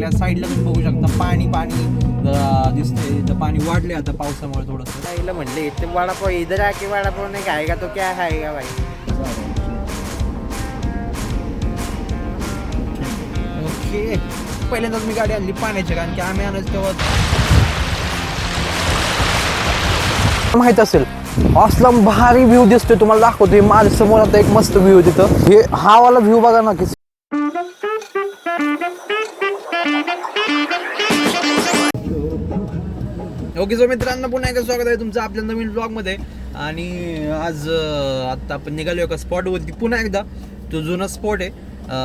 त्या साईडला तुम्ही बघू शकता पाणी पाणी जरा दिसतंय. इथं पाणी वाढले आता पावसामुळे थोडंसं. ताईला म्हणले इथे वडापाव इधर आके वडापाव नाही खाएगा तो क्या खाएगा भाई? ओके. पहिल्यांदाच मी गाडी आणली पाण्याची कारण की आम्ही आणायचं तेव्हा माहीत असेल असला भारी व्ह्यू दिसतोय तुम्हाला दाखवतोय. माझ्यासमोर आता एक मस्त व्ह्यू तिथं. हे हा वाला व्ह्यू बघा ना किती ओके सो मित्रांनो पुन्हा एकदा स्वागत आहे तुमचं आपल्या नवीन ब्लॉगमध्ये आणि आज आत्ता आपण निघालो एका स्पॉटवरती पुन्हा एकदा तो जुना स्पॉट आहे.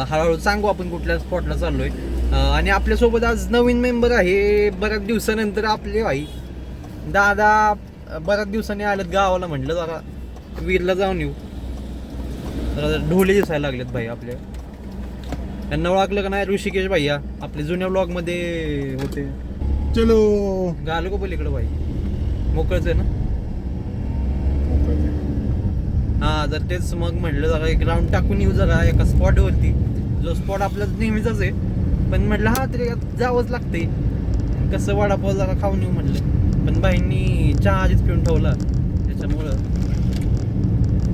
हळूहळू सांगू आपण कुठल्या स्पॉटला चाललोय. आहे आणि आपल्यासोबत आज नवीन मेंबर आहे. बऱ्याच दिवसानंतर आपले भाई. दादा बऱ्याच दिवसांनी आलेत गावाला म्हटलं जरा. वीरला जाऊन येऊ. जरा ढोले दिसायला लागलेत भाई आपले. त्यांना ओळखलं का नाही? ऋषिकेश भैया आपले जुन्या ब्लॉगमध्ये होते. चलो. गालो का पलीकडं भाई. मोकळच आहे ना? हा जर तेच मग म्हटलं जरा एक राऊंड टाकून येऊ जरा एका स्पॉटवरती जो स्पॉट आपला नेहमीचाच आहे. पण म्हटलं हा तरी जावंच लागते कसं वडापाव जरा खाऊन येऊ म्हटलं. पण बाईंनी चहा आधीच पिऊन ठेवला. त्याच्यामुळं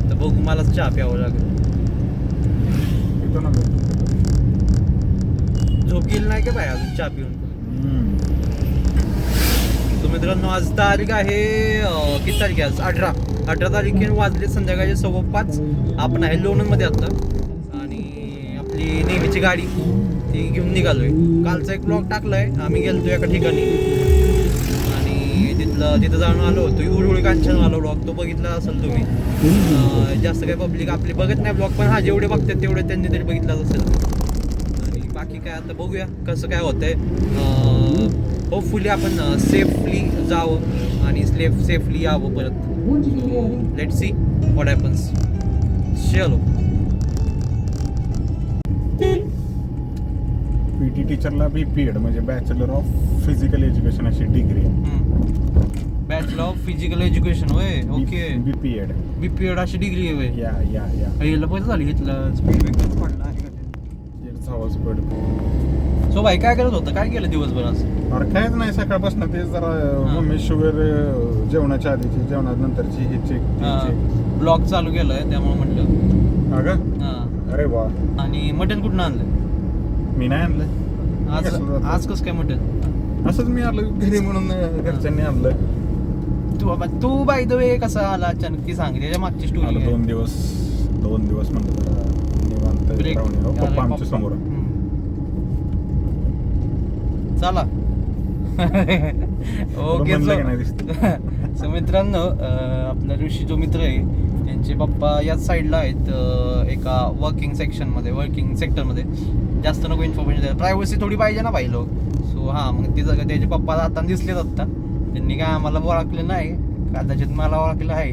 तर बघू मलाच चहा प्यावं लागेल. झोप गेली नाही का बाई अजून चहा पिऊन? सो मित्रांनो आज तारीख आहे किती तारीख आहे आज? अठरा. अठरा तारीख वाजले संध्याकाळचे सव्वा पाच आपण आहे लोणंदमध्ये आता. आणि आपली नेहमीची गाडी ती घेऊन निघालोय. कालचा एक ब्लॉग टाकलाय. आम्ही गेलतो एका ठिकाणी. आणि तिथलं तिथं जाऊन आलो होतो. उडवळी कांचन आलो ब्लॉग तो बघितला असेल तुम्ही? जास्त काही पब्लिक आपली बघत नाही ब्लॉग पण हा जेवढे बघतात तेवढे त्यांनी तरी बघितलाच असेल. आणि बाकी काय आता बघूया कसं काय होतंय. होपफुली आपण सेफली जावं आणि सेफ सेफली यावं परत. लेट सी व्हॉट हॅपन्स चलो पीटी टीचरला बी पी एड म्हणजे बॅचलर ऑफ फिजिकल एज्युकेशन अशी degree bachelor of physical education होय? Okay B P Ed B P Ed अशी डिग्री आहे होय? या या या याला पैसे झाली घेतलं पडला आवाज पड सो भाई काय करत होतं? काय केलं दिवसभर आज? अरे काहीच नाही. सकाळपासून ते जरा. मम्मी शुगर जेवणाच्या आधीची जेवणानंतरची हे चेक ब्लॉग चालू केलाय त्यामुळे म्हटलं. अगं. अरे वा. आणि मटन कुठून आणलं मी नाही आणलं आज? आज कसं काय मटन असंच मी आलं घरी म्हणून घरच्यांनी आणलं. तू बाबा तू बाय द वे कसा आला? अचानक ती सांग त्याच्या मागची स्टोरी दोन दिवस दोन दिवस निवांत ब्रेक. पप्पा आमच्यासमोर चला. ओके. सो मित्रांनो आपला ऋषी जो मित्र आहे त्यांचे पप्पा याच साईडला आहेत एका वर्किंग सेक्शनमध्ये वर्किंग सेक्टरमध्ये जास्त नको इन्फॉर्मेशन द्यायला. प्रायव्हसी थोडी पाहिजे ना भाई लोक. सो हां मग ते जर त्याचे पप्पा आता दिसलेच आत्ता. त्यांनी काय आम्हाला ओळखलं नाही. कदाचित मला ओळखलं आहे.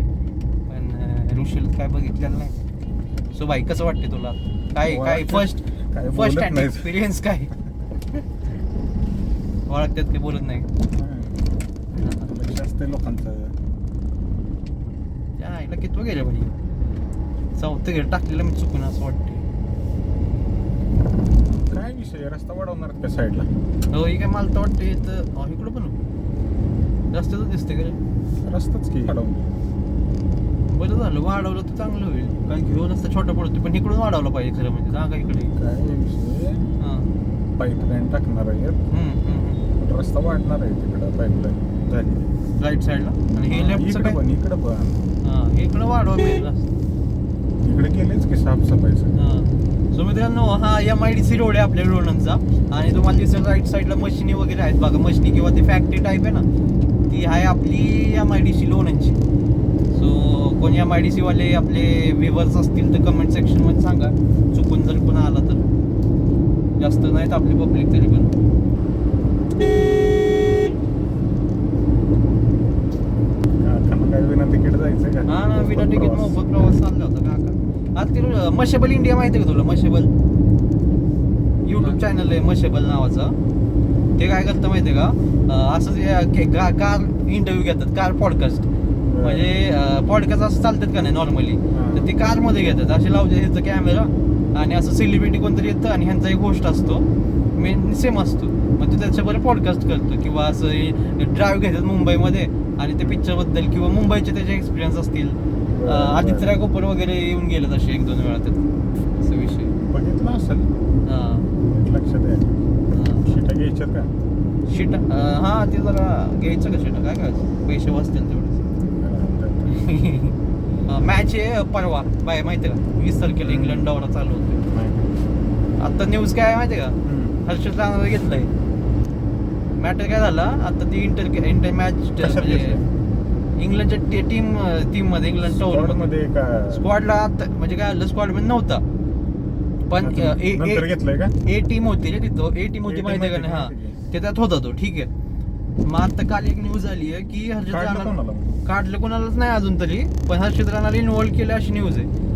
पण ऋषीला काय बघितलेलं नाही. सो भाई कसं वाटते तुला? काय काय फर्स्ट काय फर्स्ट बोलत हँड नाही. एक्सपिरियन्स काय? ओळखतात ते बोलत नाही? लक्ष असते लोकांचं. त्या आईला कितवं गेलं भाई चौथं गेलं. टाकलेलं मी चुकून असं वाटते काय विषय? रस्ता वाढवणार का साईडला हो हे काय मला तर वाटते अहो, इकडं पण. हो. रस्त्याचं दिसते का रे? रस्ताच की वाढवून बरं झालं वाढवलं तर चांगलं होईल. कारण की हो रस्ता छोटा पडतो पण इकडून वाढवलं पाहिजे खरं म्हणजे. जागा इकडे. काय विषय? हां. पाईपलाईन टाकणार पण रस्ता वाढणार आहे तिकडं पाईपलाईन. झाली. राईट साईडला? आणि हे काय? पण इकडं पण. हां हे इकडं वाढवा रस्ता. इकडे केलेच की साफसफाईचं सो मित्रांनो हा M I D C road आहे आपल्या रोडचा आणि तुम्हाला दिसेल राईट साईडला मशिनी वगैरे आहेत. बघा मशिनी किंवा ती फॅक्टरी टाईप आहे ना ती आहे आपली एम आय डी सी लोणंदची. सो कोणी एम आय डी सीवाले आपले व्ह्युअर्स असतील तर कमेंट सेक्शनमध्ये सांगा. चुकून जर कोणा आला तर. जास्त नाहीत आपली पब्लिक तरी पण. विना तिकीट जायचं का? हा ना विना तिकीट. मोफत प्रवास चालला होता काका. आज ते मशेबल इंडिया माहिती आहे का तुला? मशेबल. युट्यूब चॅनल आहे मशेबल नावाचं. ते काय करतं माहिती आहे का असंच कार इंटरव्ह्यू घेतात कार पॉडकास्ट म्हणजे पॉडकास्ट असं चालतात का नाही नॉर्मली. तर ते कारमध्ये घेतात. असे लावते ह्याचा कॅमेरा आणि असं सेलिब्रिटी कोणतरी येतं आणि ह्यांचा एक होस्ट असतो. मेन सेम असतो. मग तो त्याच्याबरोबर पॉडकास्ट करतो किंवा असं ड्राईव्ह घेतात मुंबईमध्ये आणि त्या पिक्चरबद्दल किंवा मुंबईचे त्याचे एक्सपिरियन्स असतील. आदित्य राय कोपर वगैरे येऊन गेले तसे एक दोन वेळा त्यात असं विषय. बघितलं असेल. हां. लक्षात आहे. शिटा घ्यायच्यात का? शिटा अं, हा ते जरा घ्यायचं का शिटा? काय करायचं? पैसे वाचतील तेवढे. मॅच आहे परवा. बाय माहिती का? वीस तारखेला इंग्लंड दौरा चालू होतो आता न्यूज काय आहे माहिती का? हर्षद राणाला घेतलंय. मॅटर काय झाला? आता ती इंटर इंटर मॅच इंग्लंडच्या टीम टीममध्ये. इंग्लंड स्क्वॉडला म्हणजे काय झालं? स्क्वॉडमध्ये नव्हता. पण ए- टीम होती रे तिथं. ए टीम होती माहिती का हा. माहिती ते त्यात होता तो. ठीक आहे. मग आता काल एक न्यूज आली आहे की हर्षद राणा काढलं कोणालाच नाही अजून तरी पण हर्षद राणाला इन्व्हॉल्व केलं अशी न्यूज आहे.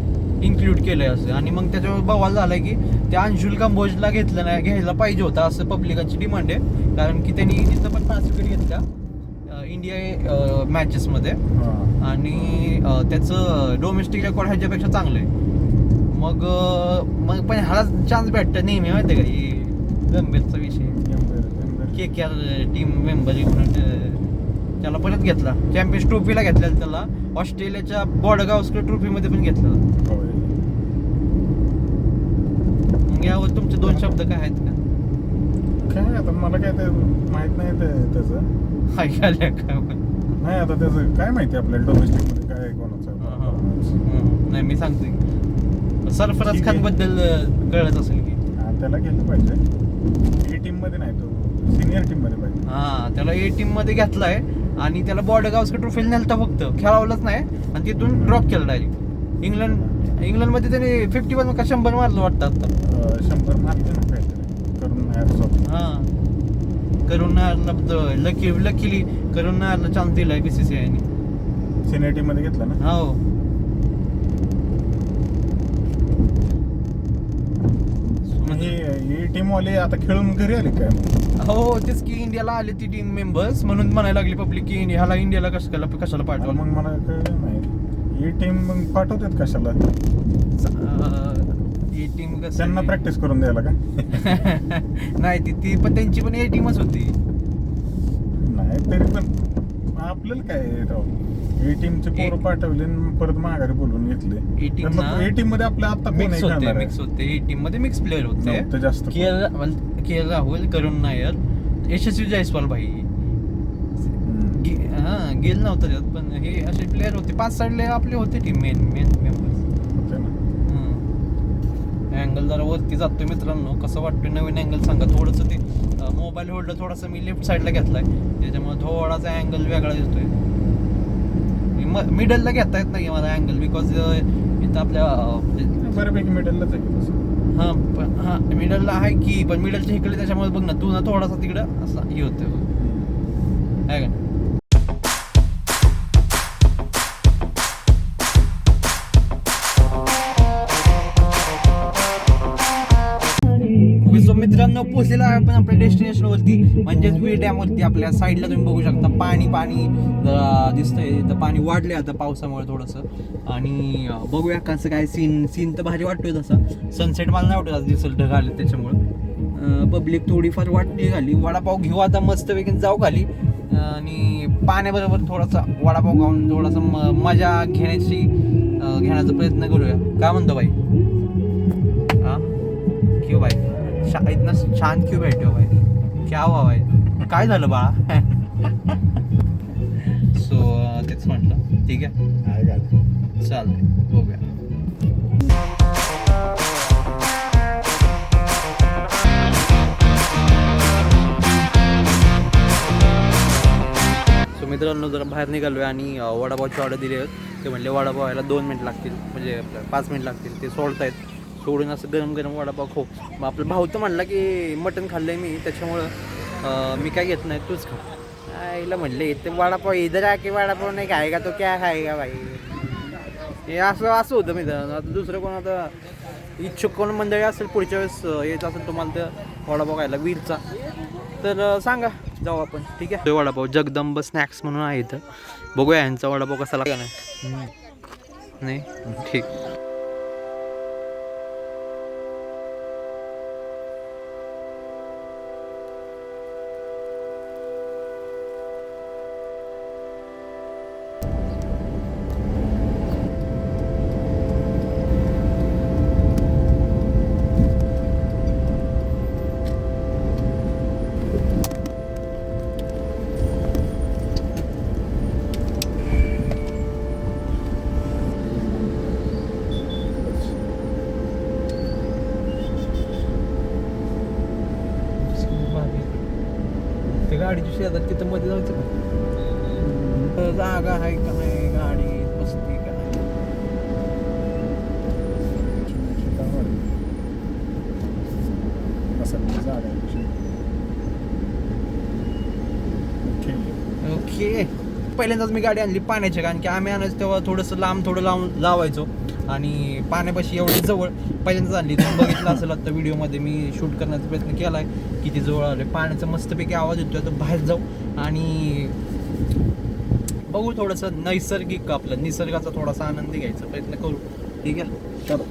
इन्क्लूड केलंय असं. आणि मग त्याच्यावर बवाल झालाय की त्या अंशुल कंबोजला घेतलं नाही घ्यायला पाहिजे होतं असं पब्लिकांची डिमांड आहे. कारण की त्यांनी तिथं पण पाच विकेट घेतल्या इंडिया मॅचेसमध्ये. आणि त्याचं डोमेस्टिक रेकॉर्ड ह्याच्यापेक्षा चांगलं आहे. मग मग पण ह्याला चान्स भेटतं नेहमी माहिती आहे का गंभीरचा विषय. K K R team member म्हणून त्याला परत घेतला चॅम्पियन्स ट्रॉफीला घेतलेला त्याला ऑस्ट्रेलियाच्या बॉडगावस्कर ट्रॉफीमध्ये पण घेतला होय. मग यावर तुमचे दोन शब्द काय आहेत का काय आता मला काय ते माहीत नाही ते त्याचं ऐकायला काय पण. नाही आता त्याचं काय माहिती आपल्याला डोमेस्टिकमध्ये काय आहे हा, कोणाचं हं. नाही मी सांगतोय की. सरफराज ठीक खान आहे. बद्दल अं, कळत असेल की हा, त्याला गेलं पाहिजे ए टीममध्ये नाही तो सिनियर टीममध्ये पाहिजे हा त्याला ए टीममध्ये घेतलाय आणि त्याला बॉडगावस्कर ट्रॉफीला नेलता फक्त. खेळावलंच नाही. आणि तिथून ड्रॉप केलं डायरेक्ट इंग्लंड इंग्लंडमध्ये त्याने फिफ्टी वन का शंभर मारलं वाटतं आता. शंभर करून हा. नायरला लकी लकीली करून नायरला चान्स दिलाय बीसीसीआयने सिनियर टीममध्ये घेतला ना? हे. ए टीम वाले आता खेळून घरी आले काय? हो तेच की इंडियाला आले ती टीम मेंबर्स म्हणून म्हणायला लागली पब्लिक की ह्याला इंडियाला कशाला कशाला आता पाठवलं? मग मला कळलं नाही. ए टीम मग पाठवतात कशाला? ही टीम कसं त्यांना? प्रॅक्टिस करून द्यायला का? नाही ती ती पण त्यांची पण ए टीमच होती. नाही तरी पण आपल्याला काय राव? ए टीमचे पोरं ए- पाठवले आणि परत माघारी बोलवून घेतले. ए ना- ए टीममध्ये आपल्या आता कोण मिक्स होते मिक्स होते. ए टीममध्ये मिक्स प्लेअर होते. जास्त के के राहुल करुण नायर यशस्वी जयस्वाल भाई. हम्म. गे- हा गेल नव्हतं त्यात पण हे असे प्लेअर होते. पाच साईडले आपले होते टीम मेन मेन मेंबर्स होते ना. अँगल जरा वरती जातोय मित्रांनो. कसं वाटतोय नवीन अँगल सांगा. थोडंसं ते मोबाईल होल्डर थोडासा मी लेफ्ट साईडला घेतलाय. त्याच्यामुळे थोडासा अँगल वेगळा दिसतोय. मिडलला घेता येत नाही मला अँगल बिकॉज इथं आपल्या म्हणजे बऱ्यापैकी मिडललाच आहे हा पण हा मिडलला आहे की पण मिडलच्या इकडे त्याच्यामुळे बघ ना तू ना थोडासा तिकडं असं हे होतं आहे का सो मित्रांनो पोहोचलेला आहे आपण आपल्या डेस्टिनेशन वरती. म्हणजेच वी डॅम वरती आपल्या साईडला तुम्ही बघू शकता. पाणी पाणी दिसतंय. तर पाणी वाढले आता पावसामुळे थोडंसं. आणि बघूया कसं काय सीन सीन तर भारी वाटतोय तसा. सनसेट मला नाही वाटत दिसल ढग आले त्याच्यामुळं. पब्लिक थोडीफार वाटली घाली वडापाव घेऊ आता मस्तपैकी जाऊ घाली आणि पाण्याबरोबर थोडासा वडापाव खाऊन थोडासा म- मजा घेण्याची घेण्याचा प्रयत्न करूया. काय म्हणतो बाई हां? घेऊ बाई शा, इतना शांत क्यों बैठे हो भाई. क्या हुआ भाई? काय झालं बाळा? सो तेच म्हटलं. ठीक आहे? चाल बघूया. सो मित्रांनो जरा बाहेर निघालोय आणि वडापावची ऑर्डर दिली आहेत ते म्हणले वडापाव यायला दोन मिनिट लागतील. म्हणजे पाच मिनिट लागतील. ते सोडतायत. सोडून असं गरम गरम वडापाव खो मग आपला भाऊ तर म्हणला की मटण खाल्लंय मी त्याच्यामुळं मी काय घेत नाही तूच खा. आईला म्हणले इथे वडापाव इधर आके वडापाव नाही खाएगा तो क्या खाएगा भाई? हे असं असं होतं मित्रांनो आता दुसरं कोण आता इच्छुक कोण मंडळी असेल पुढच्या वेळेस यायचं असेल तुम्हाला तर वडापाव खायला वीरचा. तर सांगा जाऊ आपण. ठीक आहे? वडापाव जगदंब स्नॅक्स म्हणून आहे इथं. बघूया यांचा वडापाव कसा लागला नाही? ठीक. शेजार तिथं मध्ये जायचं का? तर जागा आहे का नाही? गाडी बसती का. ओके. पहिल्यांदाच मी गाडी आणली पाण्याची कारण की आम्ही आणायचो तेव्हा थोडंसं लांब थोडं लावून लावायचो. आणि पाण्यापाशी एवढी जवळ पहिल्यांदाच आणली तुम्ही बघितलं असेल आता व्हिडिओमध्ये मी शूट करण्याचा प्रयत्न केला आहे किती जवळ आले पाण्याचा मस्तपैकी आवाज येतोय. तर बाहेर जाऊ. आणि बघू थोडंसं नैसर्गिक आपलं निसर्गाचा थोडासा आनंद घ्यायचा प्रयत्न करू. ठीक आहे? चलो.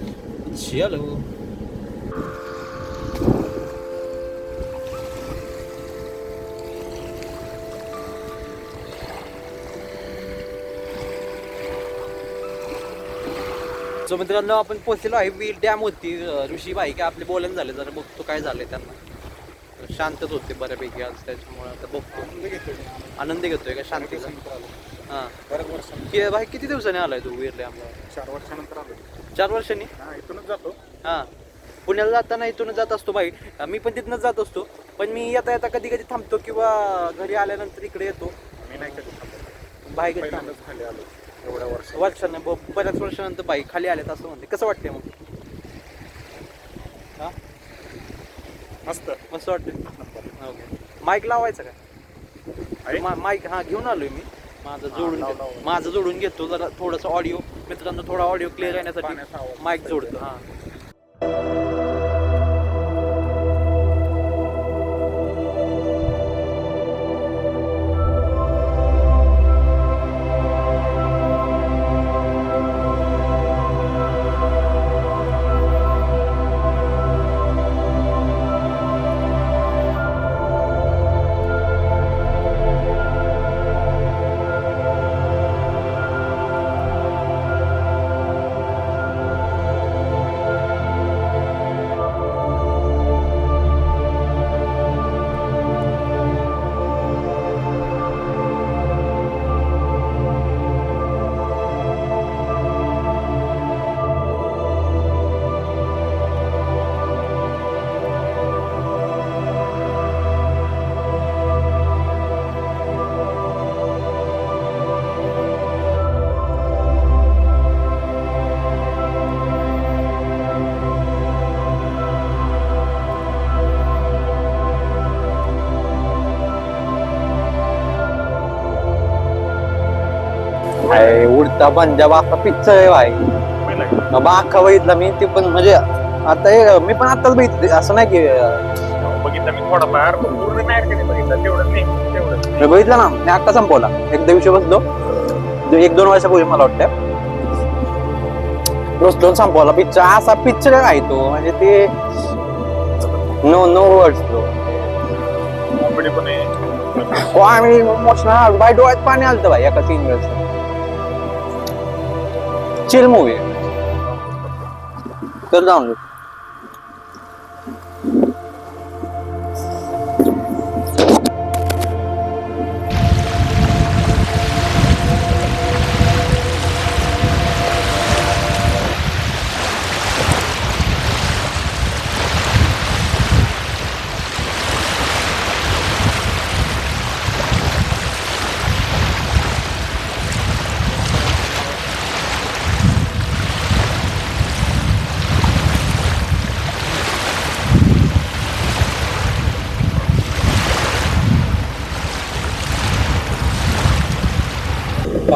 चलो सो मित्रांनो आपण पोहोचलेलो आहे वीर डॅम होती ऋषीबाई काय आपले बोलणं झाले जरा बघतो काय झालंय त्यांना. शांतच होते बऱ्यापैकी आज त्याच्यामुळे आता बघतो. आनंद घेतोय का शांतीचा? हां. बऱ्याच कि भाई किती दिवसांनी आलाय तू वीर डॅमला चार वर्षानंतर आलो चार वर्षांनी? हा इथूनच जातो. हां. पुण्याला जाताना इथूनच जात असतो भाई. मी पण तिथनंच जात असतो. पण मी येता येता कधी कधी थांबतो किंवा घरी आल्यानंतर इकडे येतो. मी नाही कधी बाई पहिल्यांदाच खाली आलो एवढ्या वर्ष वर्षांनी बऱ्याच वर्षानंतर बाई खाली आल्यात असं म्हणते. कसं वाटतंय मग? हा? मस्त. मस्त वाटतंय? ओके. माईक लावायचं आहे? का माईक हा घेऊन आलोय मी. माझं जोडून लाव, घेतो. लाव. माझं जोडून घेतो. जरा थोडंसं ऑडिओ मित्रांनो थोडा ऑडिओ क्लिअर पाण्याचा येण्यासाठी आवाज माईक जोडतो. हा. उडता पंजाब असा पिक्चर आहे भाई? बाबा अख्खा बघितला मी ते पण म्हणजे आता हे मी पण आताच बघितले असं नाही की अं, बघितलं मी पूर्ण नाही कधी बघितलं? नाही मी बघितलं ना मी अख्खा संपवला. एक दिवशी बसलो. जो एक दोन वर्षापूर्वी मला वाटतं बसलो संपवला. पिक्चर असा पिक्चर आहे तो? म्हणजे ते नो नो वर्ड्स तो. कॉमेडी पण आहे. आम्ही इमोशनल बाय डोळ्यात पाणी आलं भाई एका सीन वरचं चिल मूवी तर जाऊन दे.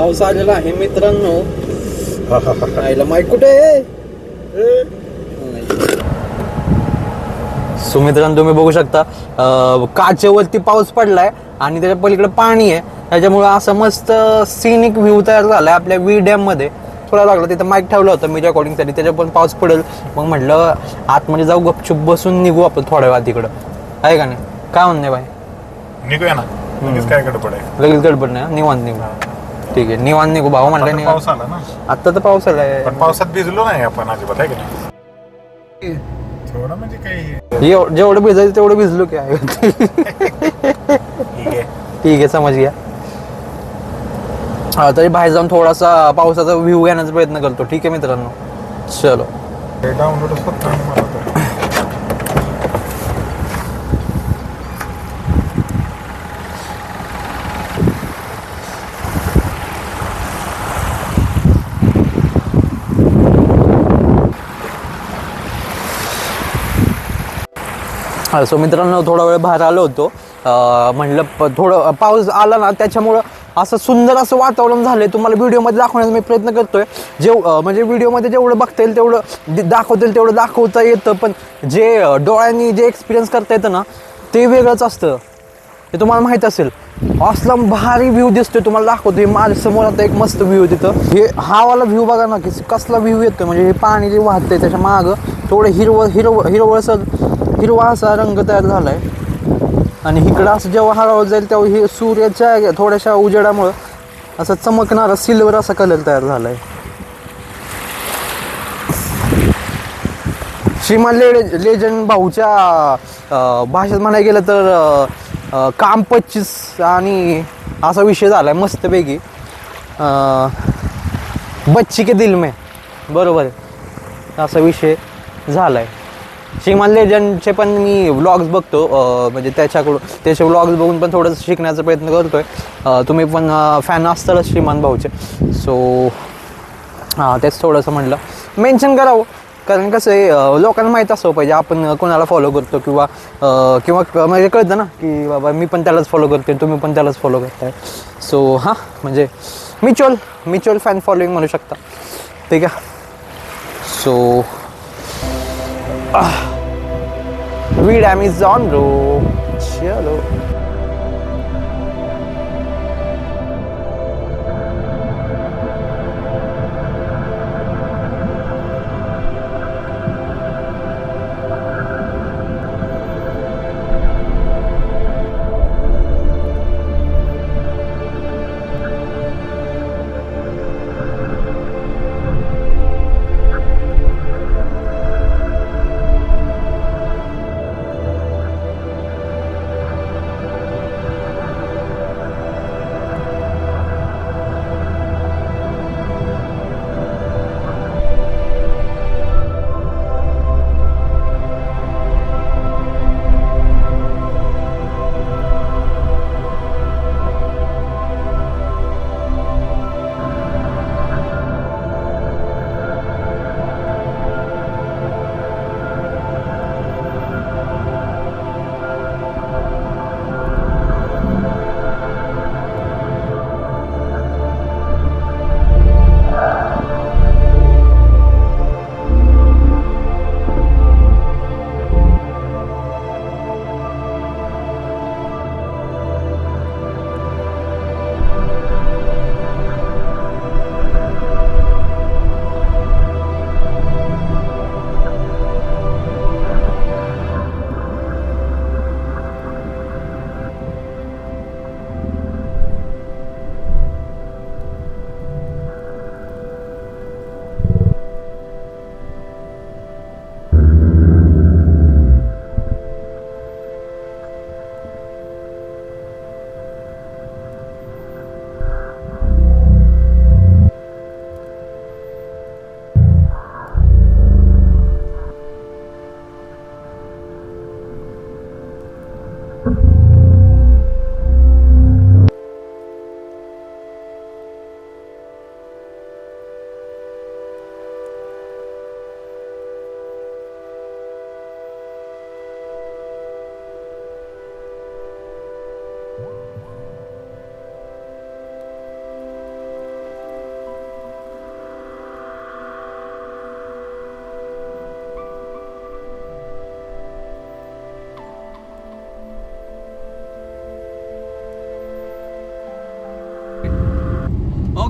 पाऊस आलेला आहे मित्रांनो. आईला माईक कुठे आहे? सुमित्रांनो तुम्ही बघू शकता अं, काचेवरती पाऊस पडलाय आणि त्याच्या पलीकडे पाणी आहे. त्याच्यामुळे असं मस्त सिनिक व्ह्यू तयार झालाय आपल्या वी डॅममध्ये. थोडा लागला तिथं माईक ठेवलं होतं मी रेकॉर्डिंगसाठी त्याच्यावर पण पाऊस पडेल. मग म्हटलं आतमध्ये जाऊ गपचूप बसून निघू आपण थोड्या वेळा तिकडं आहे का नाही? काय म्हणणे बाई? निघूया ना. लगेच काय गडबड आहे? लगेच गडबड नाही हं? निवांत निघू. ठीक आहे. निवांत निघू. भाऊ म्हटलं आता पाऊस आला ना. आता तर पाऊस आलाय. पण पावसात भिजलो नाही आपण अजिबात आहे की नाही? थोडं म्हणजे काही एव- जेवढं भिजायचं तेवढं भिजलो की आहे. ठीक आहे. ठीक आहे समज घ्या. हा तरी बाहेर जाऊन थोडासा पावसाचा व्ह्यू घेण्याचा प्रयत्न करतो. ठीक आहे मित्रांनो. चलो. डाउनलोडच होत नाही मला सो मित्रांनो थोडा वेळ बाहेर आलो होतो. म्हणलं प- थोडं पाऊस आला ना त्याच्यामुळं असं सुंदर असं वातावरण झालंय. तुम्हाला व्हिडिओमध्ये दाखवण्याचा मी प्रयत्न करतोय. जेव म्हणजे व्हिडिओमध्ये जेवढं बघता येईल तेवढं दाखवता येईल तेवढं दाखवता येतं. पण जे डोळ्यांनी जे एक्सपिरियन्स करता येतं ना ते वेगळंच असतं. हे तुम्हाला माहीत असेल. असला भारी व्ह्यू दिसतोय तुम्हाला दाखवतो हे माझ्यासमोर आता एक मस्त व्ह्यू तिथं. हे हा वाला व्ह्यू बघा ना की कसला व्ह्यू येतोय. म्हणजे हे पाणी जे वाहतंय त्याच्या मागं थोडं हिरवं हिरवळ हिरवळसर हिरवा असा रंग तयार झालाय. आणि इकडं असं जेव्हा हळवत जाईल तेव्हा हे सूर्याच्या थोड्याशा उजेडामुळं असं चमकणारा सिल्वर असा कलर तयार झालाय. श्रीमान ले लेजंड भाऊच्या भाषेत म्हणायला गेलं तर काम पच्चीस आणि असा विषय झाला आहे मस्तपैकी बच्ची के दिल में. बरोबर आहे. असा विषय झाला आहे श्रीमान लेजंडचे पण मी व्लॉग्स बघतो. म्हणजे त्याच्याकडून त्याचे व्लॉग्स बघून पण थोडंसं शिकण्याचा प्रयत्न करतो आहे तुम्ही पण फॅन असतालच श्रीमान भाऊचे. सो हां तेच थोडंसं म्हटलं मेन्शन करावं. कारण कसं आहे लोकांना माहीत असलं पाहिजे आपण कोणाला फॉलो करतो किंवा किंवा क- म्हणजे कळतं ना की बाबा मी पण त्यालाच फॉलो करते तुम्ही पण त्यालाच फॉलो करताय. सो हां म्हणजे म्युच्युअल म्युच्युअल फॅन फॉलोईंग म्हणू शकता. ठीक आहे? So we dam is on row चलो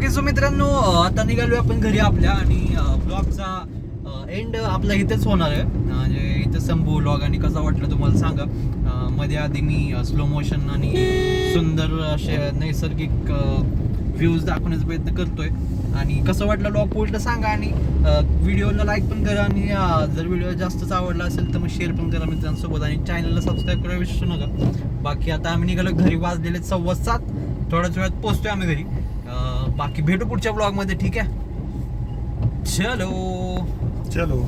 ओके सो मित्रांनो आता निघालो आपण घरी आपल्या आणि ब्लॉगचा एंड आपला इथेच होणार आहे. म्हणजे इथं संभू ब्लॉग आणि कसा वाटलं तुम्हाला सांगा. मध्ये आधी मी स्लो मोशन आणि सुंदर असे नैसर्गिक व्ह्यूज दाखवण्याचा प्रयत्न करतोय. आणि कसं वाटलं ब्लॉग पोस्टला सांगा आणि व्हिडिओला लाईक पण करा आणि जर व्हिडिओ जास्तच आवडला असेल तर मग शेअर पण करा मित्रांसोबत आणि चॅनलला सबस्क्राईब करायला विसरू नका. बाकी आता आम्ही निघालो घरी वाजलेले सव्वा सात. थोड्याच वेळात पोचतोय आम्ही घरी. बाकी भेटू पुढच्या ब्लॉगमध्ये ठीक आहे? चलो. चलो.